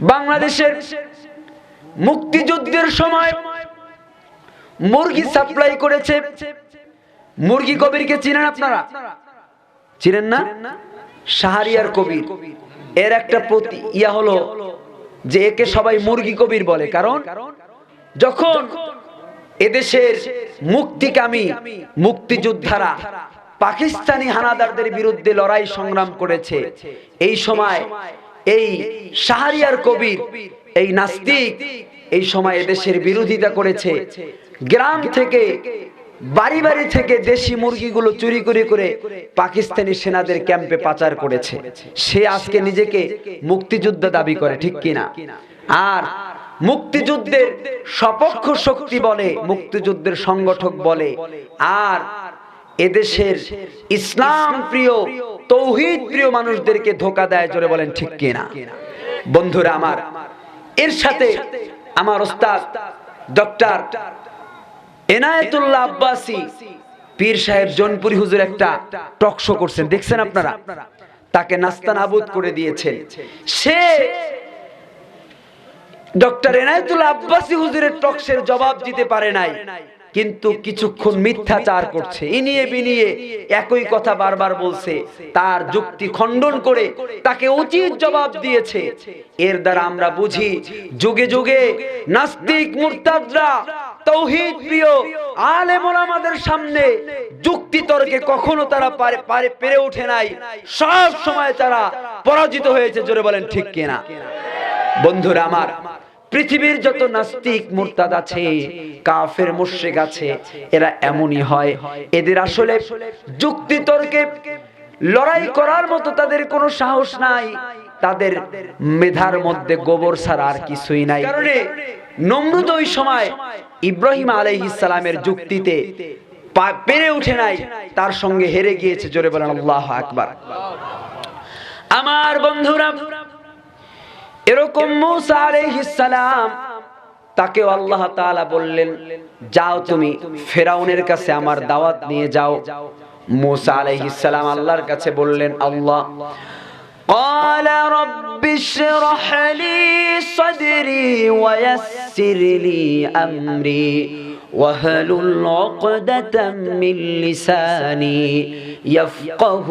বাংলাদেশের মুক্তিযুদ্ধের সময় মুরগি সাপ্লাই করেছে। মুরগি কবিরকে চিনেন আপনারা? চিনেন না? শাহরিয়ার কবির। এর একটা প্রতি ইয়া হলো যে একে সবাই মুরগি কবির বলে। কারণ যখন এদেশের মুক্তিকামী মুক্তিযোদ্ধারা পাকিস্তানি হানাদারদের বিরুদ্ধে লড়াই সংগ্রাম করেছে, এই সময় এই শাহরিয়ার কবির, এই নাস্তিক এই সময় এদেশের বিরোধিতা করেছে। গ্রাম থেকে, বাড়ি বাড়ি থেকে দেশি মুরগিগুলো চুরি করে করে পাকিস্তানি সেনাদের ক্যাম্পে পাচার করেছে। সে আজকে নিজেকে মুক্তিযোদ্ধা দাবি করে, ঠিক কিনা? আর মুক্তিযুদ্ধের সপক্ষ শক্তি বলে, মুক্তিযুদ্ধের সংগঠক বলে, আর এদেশের ইসলাম প্রিয় তৌহিদ প্রিয় মানুষদেরকে ধোকা দেয়, জোরে বলেন ঠিক কিনা? বন্ধুরা আমার, এর সাথে আমার ওস্তাদ ডক্টর এনায়েতুল্লাহ আব্বাসি পীর সাহেব জনপুরি হুজুর একটা টক শো করছেন। দেখছেন আপনারা? তাকে নাস্তা নাবুদ করে দিয়েছেন। সে ডক্টর এনায়েতুল্লাহ আব্বাসি হুজুরের টকশের জবাব দিতে পারে নাই। কিন্তু কিছুক্ষণ মিথ্যাচার করছে। ইনিয়ে বিনিয়ে একই কথা বারবার বলছে। তার যুক্তি খণ্ডন করে তাকে উচিত জবাব দিয়েছে। এর দ্বারা আমরা বুঝি যুগে যুগে নাস্তিক মুরতাদরা তৌহিদ প্রিয় আলেম ওলামাদের সামনে যুক্তি তর্কে কখনো তারা পারে পারে পেরে ওঠে নাই। সব সময় তারা পরাজিত হয়েছে জোরে বলেন ঠিক কিনা। বন্ধুরা আমার পৃথিবীর যত নাস্তিক মুরতাদ আছে কাফের মুশরিক আছে এরা এমনই হয়। এদের আসলে যুক্তি তর্কে লড়াই করার মতো তাদের কোনো সাহস নাই। তাদের মেধার মধ্যে গোবর ছাড়া আর কিছুই নাই। কারণে নমরুদ ওই সময় ইব্রাহিম আলাইহিস সালামের যুক্তিতে পেরে উঠে নাই তার সঙ্গে হেরে গিয়েছে জোরে বলেন আল্লাহ আকবার। আমার বন্ধুরা এরকম মুসা আলাইহিস সালাম তাকেও আল্লাহ তাআলা বললেন যাও তুমি ফেরাউনের কাছে আমার দাওয়াত নিয়ে যাও মুসা আলাইহিস সালাম আল্লাহর কাছে বললেন আল্লাহ قال رب اشرح لي صدري ويسر لي أمري واهلل عقدة من لساني يفقه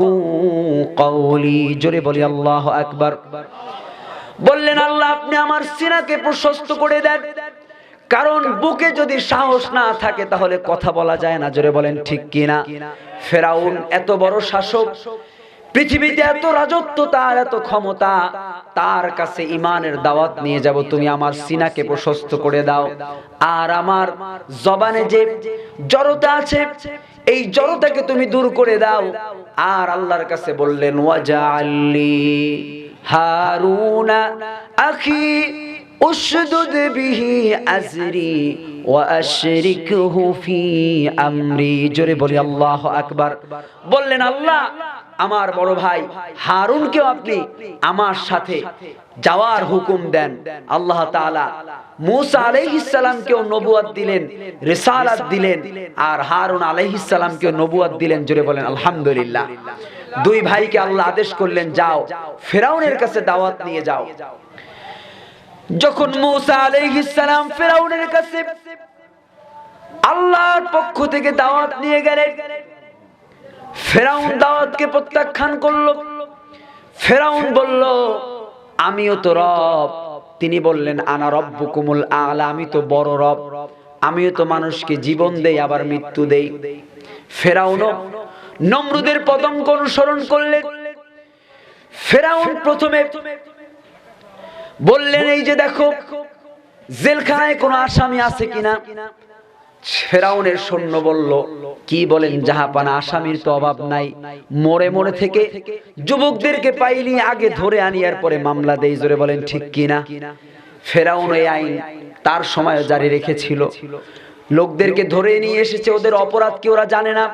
قولي جري بولي الله أكبر বললেন, আল্লাহ, আপনি আমার সিনাকে প্রশস্ত করে দেন। কারণ বুকে যদি সাহস না থাকে, তাহলে কথা বলা যায় না। জোরে বলেন, ঠিক কিনা ফেরাউন এত বড় শাসক, পৃথিবীতে এত রাজত্ব, তার এত ক্ষমতা, তার কাছে ইমানের দাওয়াত নিয়ে যাব। তুমি আমার সিনাকে প্রশস্ত করে দাও। আর আমার জবানে যে জড়তা আছে, এই জড়তাকে তুমি দূর করে দাও। আর আল্লাহর কাছে বললেন ওয়াজাল্লি হারুন আখি উশদুদ বিহি আজরি ওয়া আশরিকহু ফি আমরি। জোরে বলি, আল্লাহু আকবার। বললেন, আল্লাহ, আমার বড় ভাই হারুনকেও আপনি আমার সাথে যাওয়ার হুকুম দেন। আল্লাহ তাআলা মুসা আলাইহিস সালামকেও নবুয়ত দিলেন, রিসালাত দিলেন, আর হারুন আলাইহিস সালামকেও নবুয়ত দিলেন। জোরে বলেন, আলহামদুলিল্লাহ। দুই ভাইকে আল্লাহ আদেশ করলেন, যাও, ফেরাউনের কাছে দাওয়াত নিয়ে যাও। যখন মুসা আলাইহিস সালাম ফেরাউনের কাছে আল্লাহর পক্ষ থেকে দাওয়াত নিয়ে গেলেন, ফেরাউন দাওয়াতকে প্রত্যাখ্যান করল। ফেরাউন বলল, আমিও তো রব। তিনি বললেন, আনা রব্বুকুমুল আলা, আমি তো বড় রব। আমিও তো মানুষকে জীবন দেই, আবার মৃত্যু দেই। ফেরাউনও নমরুদের পদঙ্ক অনুসরণ করলে ফেরাউন প্রথমে বললেন, এই যে দেখো, জেলখানায় কোনো আসামি আছে কিনা? ফেরাউনের সৈন্য বলল, কি বলেন, জাহাপানা আসামির তো অভাব নাই। মোড়ে মোড়ে থেকে যুবকদেরকে পাইলি, আগে ধরে আনি আর পরে মামলা দেই। জোরে বলেন, ঠিক কিনা? ফেরাউন এই আইন তার সময় জারি রেখেছিল। লোকদেরকে ধরে নিয়ে এসেছে, ওদের অপরাধ কি ওরা জানে না।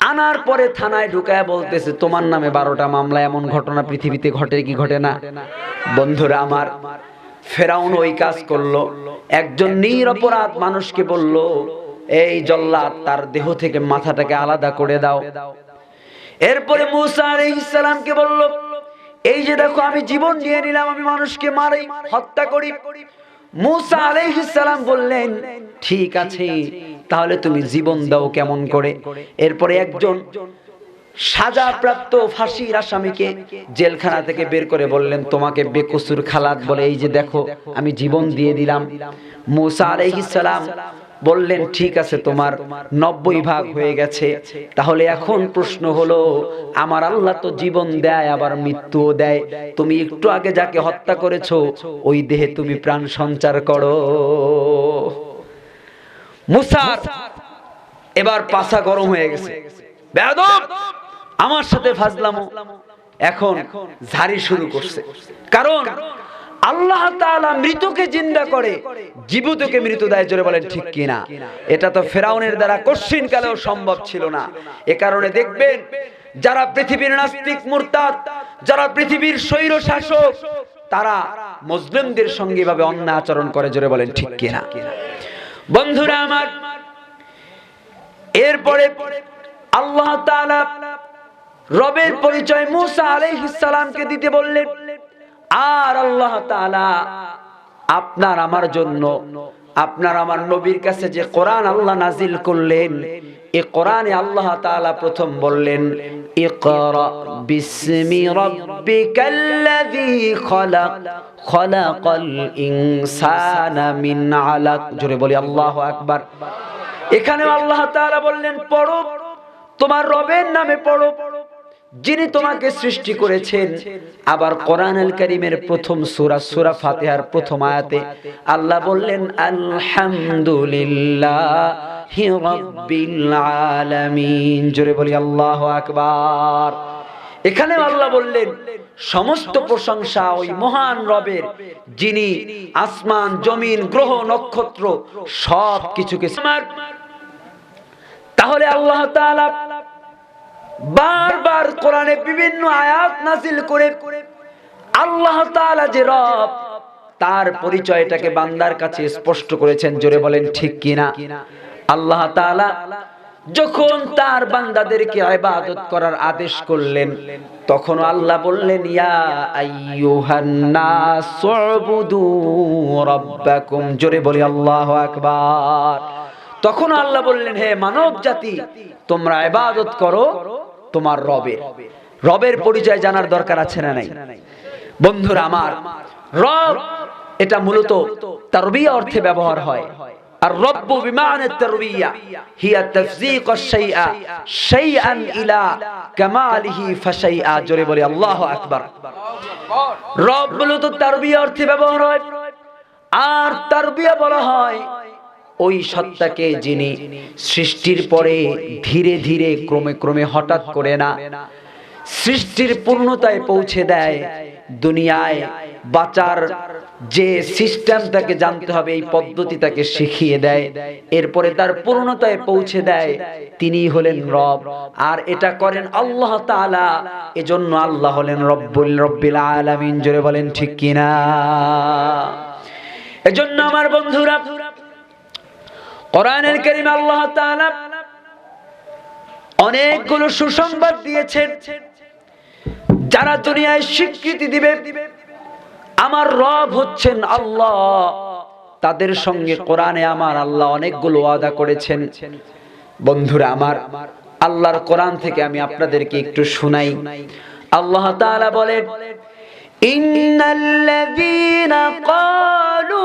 আনার পরে থানায় ঢুকায় বলতেছে, তোমার নামে বারোটা মামলা এমন ঘটনা পৃথিবীতে ঘটে কি ঘটে না? বন্ধুরা আমার, ফেরাউন ওই কাজ করল। একজন নিরপরাধ মানুষকে বলল, এই জল্লাদ, তার দেহ থেকে মাথাটাকে আলাদা করে দাও। এরপরে মুসা আলাইহিস সালামকে বলল, এই যে দেখো, আমি জীবন নিয়ে নিলাম, আমি মানুষকে মারি, হত্যা করি। মুসা আলাইহিস সালাম বললেন, ঠিক আছে তাহলে তুমি জীবন দাও কেমন করে? এরপরে একজন সাজাপ্রাপ্ত ফাঁসির আসামিকে জেলখানা থেকে বের করে বললেন তোমাকে বেকসুর খালাত বলে এই যে দেখো আমি জীবন দিয়ে দিলাম। মুসা সালাম বললেন ঠিক আছে তোমার নব্বই ভাগ হয়ে গেছে। তাহলে এখন প্রশ্ন হলো আমার আল্লাহ তো জীবন দেয় আবার মৃত্যুও দেয়। তুমি একটু আগে যাকে হত্যা করেছ ওই দেহে তুমি প্রাণ সঞ্চার করো। মুসার এবার পাছা গরম হয়ে গেছে। আমার সাথে ফাজলামো। এখন ঝাড়ি শুরু করছে। কারণ আল্লাহ মৃতকে জিন্দা করে, জীবিতকে মৃত দেয়, জোরে বলেন ঠিক কিনা? এটা তো ফেরাউনের দ্বারা কশ্চিন কালেও সম্ভব ছিল না। এ কারণে দেখবেন, যারা পৃথিবীর নাস্তিক, মুরতাদ, যারা পৃথিবীর স্বৈর শাসক, তারা মুসলিমদের সঙ্গে ভাবে অন্যায় আচরণ করে, জোরে বলেন ঠিক কিনা? বন্ধুরা আমার, এরপরে আল্লাহ রবের পরিচয় মুসা আলাইহিসালামকে দিতে বললেন, আর আল্লাহ আপনার আমার জন্য, আপনার আমার নবীর কাছে যে কোরআন আল্লাহ নাজিল করলেন এই কোরআনে আল্লাহ তাআলা প্রথম বললেন, ইকরা বিসমি রাব্বিকাল্লাযী খলাক, খলাকাল ইনসানা মিন আলাক। জোরে বলি, আল্লাহু আকবার। এখানে আল্লাহ তাআলা বললেন, পড়ো, তোমার রবের নামে পড়ো। যিনি তোমাকে সৃষ্টি করেছেন, আবার কোরআন আল করিমের প্রথম সুরা সুরা ফাতিহার প্রথম আয়াতে আল্লাহ বললেন, আলহামদুলিল্লাহি। রাব্বিল আলামিন জোরে বলি আল্লাহু আকবার। এখানে আল্লাহ বললেন সমস্ত প্রশংসা ওই মহান রবের যিনি আসমান জমিন গ্রহ নক্ষত্র সব কিছুকে তাহলে আল্লাহ তাআলা বারবার কোরআনে বিভিন্ন আয়াত নাজিল করে আল্লাহ তাআলা যে রব তার পরিচয়টাকে বান্দার কাছে স্পষ্ট করেছেন জোরে বলেন ঠিক কিনা? আল্লাহ তাআলা যখন তার বান্দাদেরকে ইবাদত করার আদেশ করলেন, তখন আল্লাহ বললেন জোরে বলি, আল্লাহু আকবার। তখন আল্লাহ বললেন, হে মানব জাতি, তোমরা ইবাদত করো তোমার রবের। রবের পরিচয় জানার দরকার আছে না নাই? বন্ধুরা আমার, রব এটা মূলত তারবিয়া অর্থে ব্যবহার হয়। বলি আল্লাহু আকবার। রব মূলত তারবিয়া অর্থে ব্যবহার হয়। আর তারবিয়া বলা হয় ওই সত্তাকে যিনি সৃষ্টির পরে ধীরে ধীরে ক্রমে ক্রমে হঠাৎ করে না, সৃষ্টির পূর্ণতায় পৌঁছে দেয়, দুনিয়ায় বাঁচার যে সিস্টেম তাকে জানতে হবে, এই পদ্ধতি তাকে শিখিয়ে দেয়, এরপরে তার পূর্ণতায় পৌঁছে দেয় তিনি হলেন রব। আর এটা করেন আল্লাহ তাআলা, এজন্য আল্লাহ হলেন রব্বুল রব্বিল আলামিন, জোরে বলেন ঠিক কিনা? এজন্য আমার বন্ধুরা, কোরআনের কারিম আল্লাহ তাআলা অনেকগুলো সুসংবাদ দিয়েছেন, যারা দুনিয়ায় স্বীকৃতি দিবে। আমার রব হচ্ছেন আল্লাহ। তাদের সঙ্গে কোরআনে আমার আল্লাহ অনেকগুলো ওয়াদা করেছেন। বন্ধুরা আমার, আল্লাহর কোরআন থেকে আমি আপনাদেরকে একটু শুনাই। আল্লাহ তাআলা বলেন, ইন্নাল্লাযীনা ক্বালু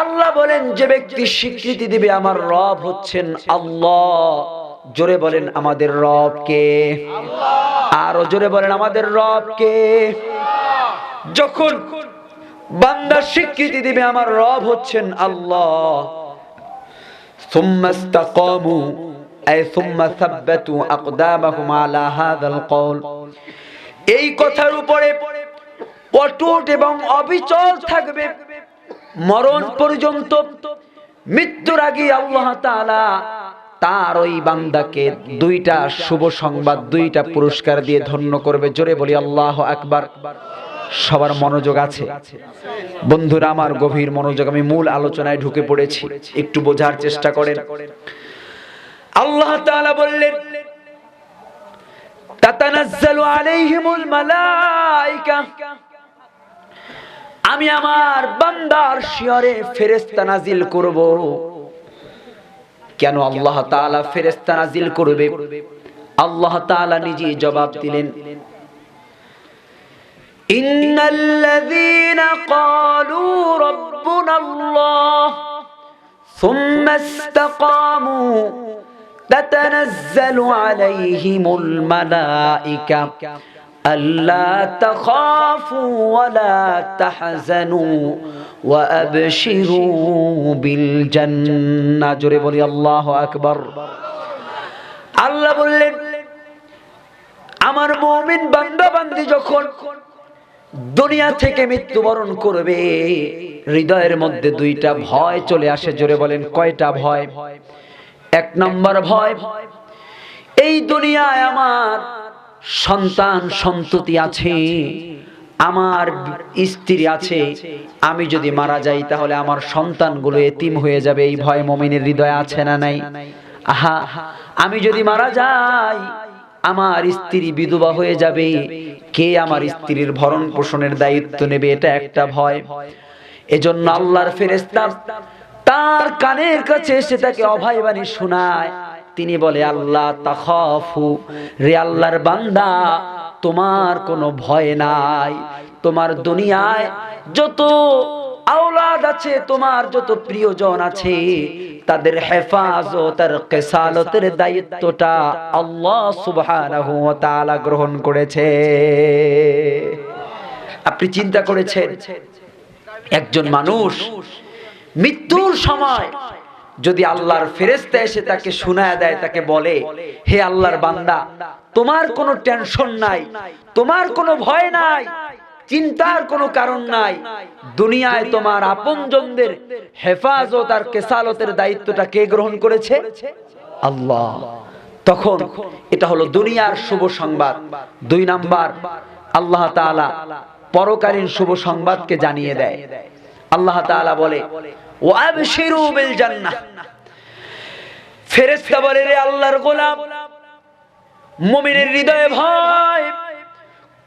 আল্লাহ বলেন, যে ব্যক্তি স্বীকৃতি দিবে আমার রব হচ্ছেন আল্লাহ। জোরে বলেন আমাদের রবকে। আরও জোরে বলেন আমাদের রবকে। যখন বান্দা স্বীকৃতি দিবে, আমার রব হচ্ছেন আল্লাহ। এই কথার উপরে অটুট এবং অবিচল থাকবে। মরণ পর্যন্ত মৃত্যুর আগে আল্লাহ তার ওই বান্দাকে দুইটা শুভ সংবাদ, দুইটা পুরস্কার দিয়ে ধন্য করবে। জোরে বলি, আল্লাহ আকবার। সবার মনোযোগ আছে। বন্ধুরা, আমার গভীর মনোযোগ, আমি মূল আলোচনায় ঢুকে পড়েছি। একটু বোঝার চেষ্টা করেন। আল্লাহ তাআলা বললেন, তাতানাজ্জালু আলাইহিমুল মালাইকা। আমি আমার বান্দার শিয়রে ফেরেশতা নাজিল করব। কেন আল্লাহ তাআলা ফেরেশতা নাজিল করবে আল্লাহ তাআলা নিজেই জবাব দিলেন إن الذين قالوا ربنا الله ثم استقاموا تتنزل عليهم الملائكة ألا تخافوا ولا تحزنوا وأبشروا بالجنة جرب لي الله أكبر الله বললেন আমার মুমিন বান্দা বান্দি যখন দুনিয়া থেকে মৃত্যুবরণ করবে হৃদয়ের মধ্যে দুইটা ভয় চলে আসে জোরে বলেন কয়টা ভয় এক নম্বর ভয় এই দুনিয়ায় আমার সন্তান সন্ততি আছে আমার স্ত্রী আছে, আমি যদি মারা যাই তাহলে আমার সন্তানগুলো এতিম হয়ে যাবে, এই ভয় মমিনের হৃদয়ে আছে না নাই? আহা, আমি যদি মারা যাই, আমার স্ত্রী বিধবা হয়ে যাবে, কে আমার স্ত্রীর ভরণ পোষণের দায়িত্ব নেবে, এটা একটা ভয়। এজন্য আল্লাহর ফেরেস্তা তার কানের কাছে এসে তাকে অভয় বাণী শোনায়। তিনি বলে, আল্লাহ তাখাফু, রে আল্লাহর বান্দা তোমার কোনো ভয় নাই। তোমার দুনিয়ায় যত আওলাদ আছে, তোমার যত প্রিয়জন আছে, তাদের হেফাজত আর কেসালতের দায়িত্বটা আল্লাহ সুবহানাহু ওয়া তাআলা গ্রহণ করেছে। আপনি চিন্তা করেছেন, একজন মানুষ মৃত্যুর সময় যদি আল্লাহর ফেরেস্তা এসে তাকে শোনায় দেয়, তাকে বলে, হে আল্লাহর বান্দা, তোমার কোনো টেনশন নাই, তোমার কোনো ভয় নাই, চিন্তার কোনো কারণ নাই, দুনিয়ায় তোমার আপনজনদের হেফাজত আর কেসালতের দায়িত্বটা কে গ্রহণ করেছে? আল্লাহ। তখন এটা হলো দুনিয়ার শুভ সংবাদ। দুই নাম্বার, আল্লাহ তাআলা পরকালীন শুভ সংবাদকে জানিয়ে দেয়। আল্লাহ বলে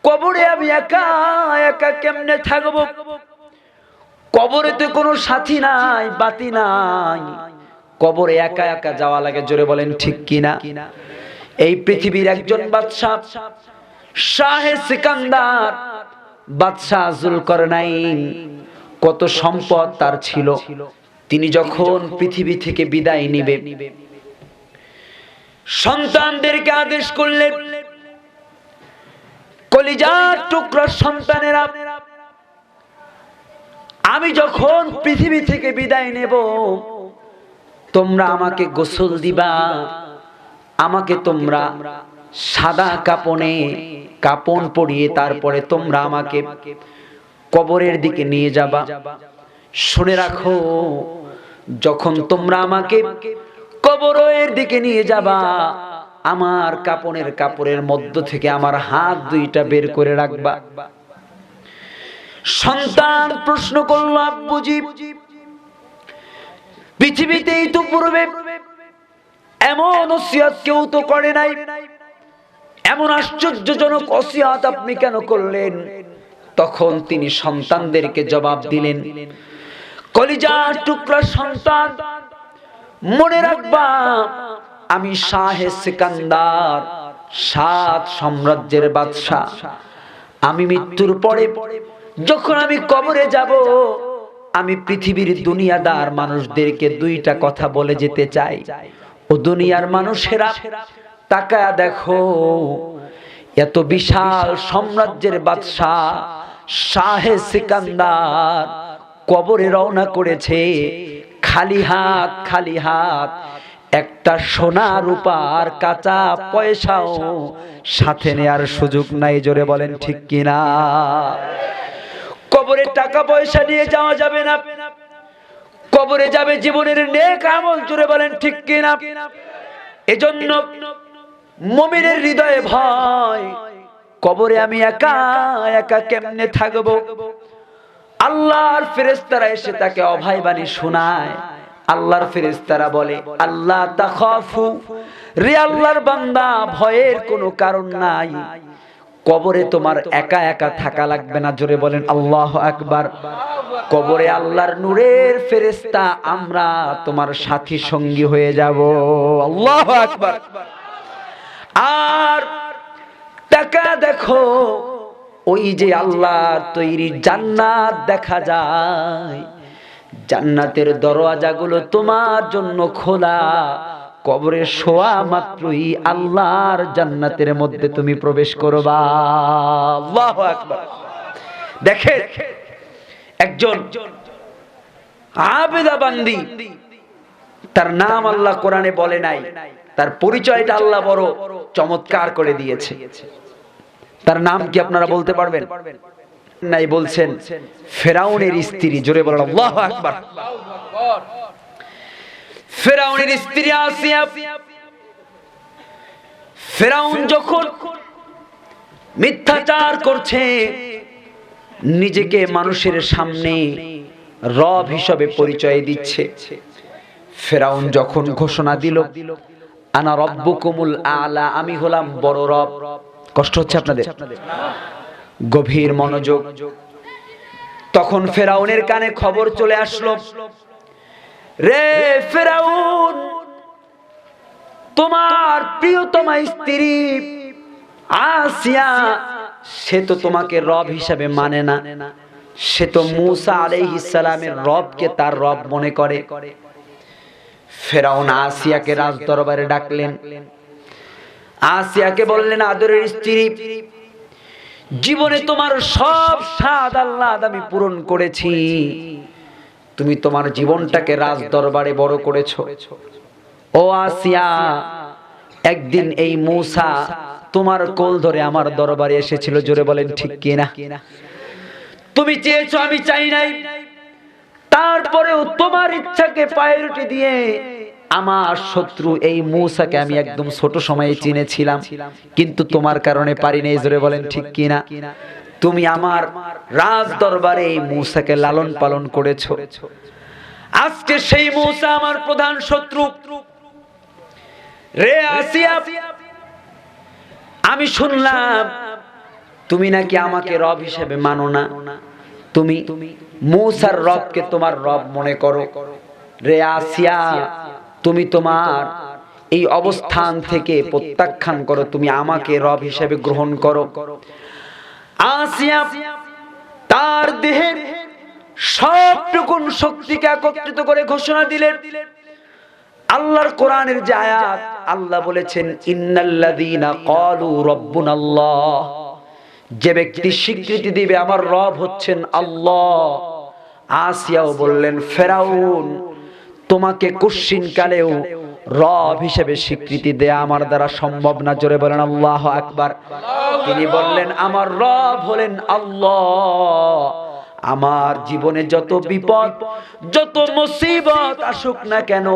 কবরে একা একা তো কোনো সাথী নাই, বাতি নাই। কবরে একা একা যাওয়া লাগে, জোরে বলেন ঠিক কিনা এই পৃথিবীর একজন বাদশাহ, শাহে সিকান্দার, বাদশাহ জুলকরনাইন কত সম্পদ তার ছিল। তিনি যখন পৃথিবী থেকে বিদায় নিবে, সন্তানদেরকে আদেশ করলেন কলিজার টুকরা সন্তানেরা, আমি যখন পৃথিবী থেকে বিদায় নেব, তোমরা আমাকে গোসল দিবা, আমাকে তোমরা সাদা কাপনে কাপন পরিয়ে তারপরে তোমরা আমাকে কবরের দিকে নিয়ে যাবা। শুনে রাখো, যখন তোমরা আমাকে কবরের দিকে নিয়ে যাবা, আমার কাপনের কাপড়ের মধ্য থেকে আমার হাত দুইটা বের করে রাখবা। সন্তান প্রশ্ন করল, আব্বুজি, পৃথিবীতেই তো পূর্বে এমন ওসিয়ত কেউ তো করে নাই। এমন আশ্চর্যজনক ওসিয়ত আপনি কেন করলেন? তখন তিনি সন্তানদেরকে জবাব দিলেন কলিজার টুকরা সন্তান, মনে রাখবা, আমি শাহে সিকান্দার, সাত সাম্রাজ্যের বাদশাহ। আমি মৃত্যুর পরে যখন আমি কবরে যাব, আমি পৃথিবীর দুনিয়াদার মানুষদেরকে দুইটা কথা বলে যেতে চাই। ও দুনিয়ার মানুষেরা তাকায়া দেখো, এত বিশাল সাম্রাজ্যের বাদশাহ শাহে সিকান্দার কবরে রওনা করেছে। খালি হাত খালি হাত, একটা সোনা রূপার কাঁচা পয়সাও সাথে নেয়ার সুযোগ নাই, জোরে বলেন ঠিক কিনা? কবরে টাকা পয়সা নিয়ে যাওয়া যাবে না। কবরে যাবে জীবনের নেক আমল, জোরে বলেন ঠিক কিনা? এজন্য মমিনের হৃদয়ে ভয় কবরে আমি একা একা কেমনে থাকব? আল্লাহর ফেরেস্তারা এসে তাকে অভয় বাণী শোনায়। আল্লাহর ফেরেশতারা বলে আল্লাহ তাখাফু। রে আল্লাহর বান্দা ভয়ের কোনো কারণ নাই। কবরে তোমার একা একা থাকা লাগবে না জোরে বলেন আল্লাহ আকবার। কবরে আল্লাহর নূরের ফেরেশতা আমরা তোমার সাথী সঙ্গী হয়ে যাব। আল্লাহ আকবার। আর টাকা দেখো, ওই যে আল্লাহর তৈরি জান্নাত দেখা যায়। জান্নাতের দরওয়াজাগুলো তোমার জন্য খোলা, কবরে শোয়া মাত্রই আল্লাহর জান্নাতের মধ্যে তুমি প্রবেশ করবা। আল্লাহু আকবার। দেখে একজন আবেদা বান্দি তার নাম আল্লাহ কোরআনে বলে নাই, তার পরিচয়টা আল্লাহ বড় চমৎকার করে দিয়েছে। তার নাম কি আপনারা বলতে পারবেন? নাই, বলছেন ফেরাউনের স্ত্রী। জোরে বলেন, আল্লাহু আকবার। ফেরাউনের স্ত্রী আসিয়া, ফেরাউন যখন মিথ্যাচার করছে, নিজেকে মানুষের সামনে রব হিসাবে পরিচয় দিচ্ছে। ফেরাউন যখন ঘোষণা দিল, আনা রব্বুকুমুল আলা, আমি হলাম বড় রব। কষ্ট হচ্ছে আপনাদের? গভীর মনোযোগ। তখন ফেরাউনের কানে খবর চলে আসলো রে ফেরাউন তোমার প্রিয়তমা স্ত্রী আসিয়া সে তো তোমাকে রব হিসাবে মানে না। সে তো মুসা আলাইহিস সালামের রবকে তার রব মনে করে। ফেরাউন আসিয়াকে রাজ দরবারে ডাকলেন। আসিয়াকে বললেন, আদরের স্ত্রী, জীবনে তোমার সব স্বাদ আল্লাহ আমি পূরণ করেছি। তুমি তোমার জীবনটাকে রাজ দরবারে বড় করেছ। ও আসিয়া, একদিন এই মূসা তোমার কোল ধরে আমার দরবারে এসেছিল। জোরে বলেন, ঠিক কিনা তুমি চেয়েছো, আমি চাই নাই। তারপরেও তোমার ইচ্ছাকে পায়রুটি দিয়ে আমার শত্রু এই মূসাকে আমি একদম ছোট সময়ে চিনেছিলাম, কিন্তু তোমার কারণে পারি নাই, জোরে বলেন ঠিক কিনা? তুমি আমার রাজ দরবারে এই মূসাকে লালন পালন করেছ। আজকে সেই মূসা আমার প্রধান শত্রু। রে আসিয়া আমি শুনলাম তুমি নাকি আমাকে রব হিসেবে মানো না। তুমি মূসার রবকে তোমার রব মনে করো। রে আসিয়া তুমি তোমার এই অবস্থান থেকে প্রত্যাখ্যান করো, তুমি আমাকে রব হিসেবে গ্রহণ করো। আসিয়া তার দেহের সবটুকুন শক্তিকে একত্রিত করে ঘোষণা দিলেন। আল্লাহর কোরআনের যে আয়াত, আল্লাহ বলেছেন, ইন্নাল্লাযীনা ক্বালু রাব্বুনাল্লাহ। যে ব্যক্তি স্বীকৃতি দিবে, আমার রব হচ্ছেন আল্লাহ। আসিয়াও বললেন, ফেরাউন তোমাকে কুশ্চিন কালেও রব হিসেবে স্বীকৃতি দেয়া আমার দ্বারা সম্ভব না। জোরে বলেন আল্লাহ আকবার। তিনি বললেন আমার রব হলেন আল্লাহ। আমার জীবনে যত বিপদ যত মুসিবত আসুক না কেন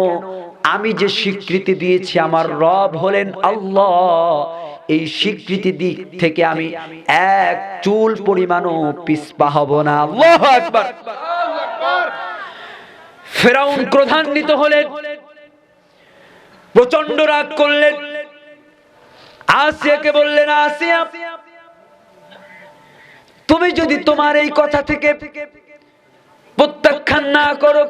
আমি যে স্বীকৃতি দিয়েছি আমার রব হলেন আল্লাহ। এই স্বীকৃতি দিক থেকে আমি এক চুল পরিমাণও পিছপা হব না। আল্লাহ আকবার। ফেরাউন ক্রধান্বিত হলেন। প্রচণ্ড রাগ করলেন। আসিয়াকে বললেন, আসিয়া, তুমি যদি তোমার এই কথা থেকে প্রত্যাখ্যান না করো,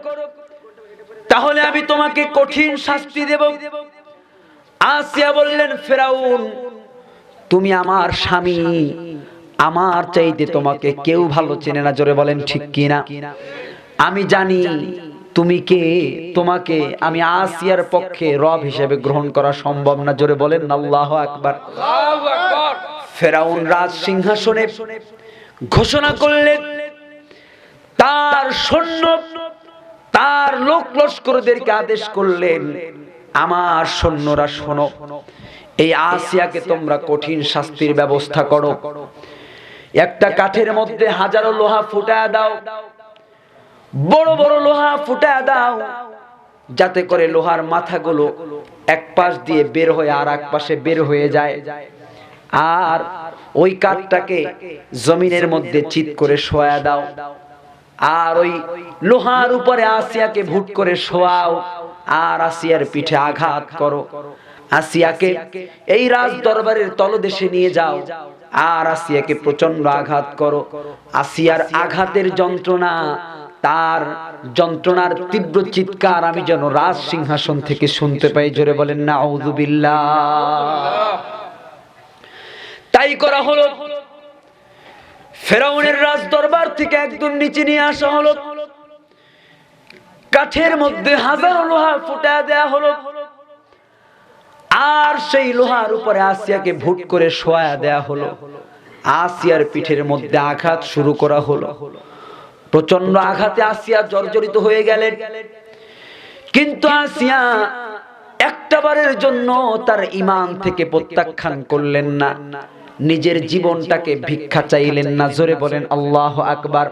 তাহলে আমি তোমাকে কঠিন শাস্তি দেব। আসিয়া বললেন, ফেরাউন, তুমি আমার স্বামী। আমার চাইতে তোমাকে কেউ ভালো চেনে না, জোরে বলেন ঠিক কিনা? আমি জানি তুমি কে? তোমাকে আমি আসিয়ার পক্ষে রব হিসেবে গ্রহণ করা সম্ভব না। জোরে বলেন আল্লাহ আকবার। ফেরাউন রাজ সিংহাসনে ঘোষণা করলেন তার সৈন্য তার লোক লস্করদেরকে আদেশ করলেন আমার সৈন্যরা শোনো এই আসিয়াকে তোমরা কঠিন শাস্তির ব্যবস্থা করো। একটা কাঠের মধ্যে হাজারো লোহা ফুটা দাও বড় বড় লোহা ফুটা দাও। যাতে করে লোহার মাথাগুলো এক পাশ দিয়ে বের হয়ে আর এক পাশে বের হয়ে যায়। আর ওই কাঠটাকে জমিনের মধ্যে চিত করে শোয়া দাও। আর ওই লোহার উপরে আসিয়াকে ভুট করে শোয়াও। আর আসিয়ার পিঠে আঘাত করো। আসিয়াকে এই রাজ দরবারের তলদেশে নিয়ে যাও। আর আসিয়াকে প্রচণ্ড আঘাত করো। আসিয়ার আঘাতের যন্ত্রণা তার যন্ত্রণার তীব্র চিৎকার আমি যেন রাজ সিংহাসন থেকে শুনতে পাই, জোরে বলেন না তাই করা হলো। ফেরাউনের রাজ দরবার থেকে একদম নিচে নিয়ে আসা হলো। কাঠের মধ্যে হাজারো লোহা ফুটা দেয়া হলো। আর সেই লোহার উপরে আসিয়াকে ভুট করে শোয়া দেয়া হলো। আসিয়ার পিঠের মধ্যে আঘাত শুরু করা হলো। প্রচণ্ড আঘাতে আসিয়া জর্জরিত হয়ে গেলেন। কিন্তু আসিয়া একটাবারের জন্য তার ইমান থেকে প্রত্যাখ্যান করলেন না। নিজের জীবনটাকে ভিক্ষা চাইলেন না। জোরে বলেন, আল্লাহ আকবার।